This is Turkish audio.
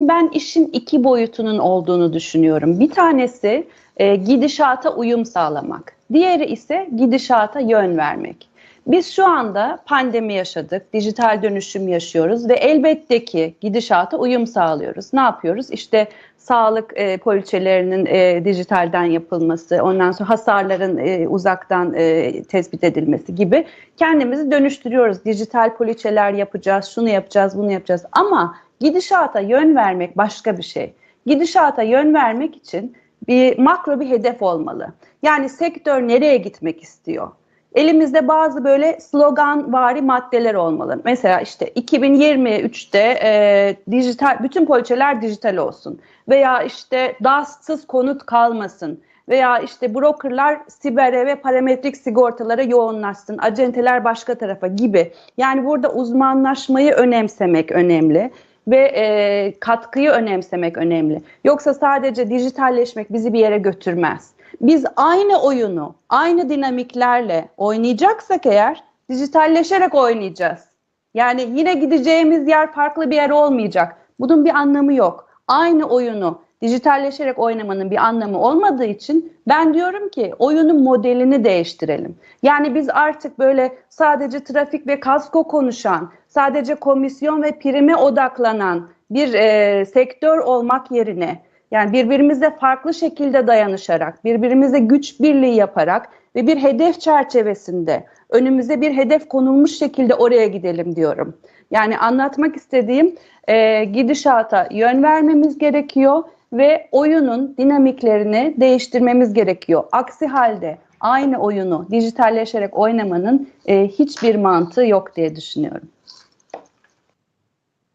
ben işin iki boyutunun olduğunu düşünüyorum. Bir tanesi e, gidişata uyum sağlamak. Diğeri ise gidişata yön vermek. Biz şu anda pandemi yaşadık, dijital dönüşüm yaşıyoruz ve elbette ki gidişata uyum sağlıyoruz. Ne yapıyoruz? İşte sağlık e, poliçelerinin e, dijitalden yapılması, ondan sonra hasarların e, uzaktan e, tespit edilmesi gibi kendimizi dönüştürüyoruz. Dijital poliçeler yapacağız, şunu yapacağız, bunu yapacağız ama gidişata yön vermek başka bir şey. Gidişata yön vermek için bir makro bir hedef olmalı. Yani sektör nereye gitmek istiyor? Elimizde bazı böyle slogan vari maddeler olmalı. Mesela işte 2023'te e, dijital bütün poliçeler dijital olsun veya işte DAS'sız konut kalmasın veya işte brokerlar sibere ve parametrik sigortalara yoğunlaşsın, acenteler başka tarafa gibi. Yani burada uzmanlaşmayı önemsemek önemli ve e, katkıyı önemsemek önemli. Yoksa sadece dijitalleşmek bizi bir yere götürmez. Biz aynı oyunu, aynı dinamiklerle oynayacaksak eğer dijitalleşerek oynayacağız. Yani yine gideceğimiz yer farklı bir yer olmayacak. Bunun bir anlamı yok. Aynı oyunu dijitalleşerek oynamanın bir anlamı olmadığı için ben diyorum ki oyunun modelini değiştirelim. Yani biz artık böyle sadece trafik ve kasko konuşan, sadece komisyon ve prime odaklanan bir e, sektör olmak yerine yani birbirimizle farklı şekilde dayanışarak, birbirimizle güç birliği yaparak ve bir hedef çerçevesinde önümüze bir hedef konulmuş şekilde oraya gidelim diyorum. Yani anlatmak istediğim e, gidişata yön vermemiz gerekiyor ve oyunun dinamiklerini değiştirmemiz gerekiyor. Aksi halde aynı oyunu dijitalleşerek oynamanın e, hiçbir mantığı yok diye düşünüyorum.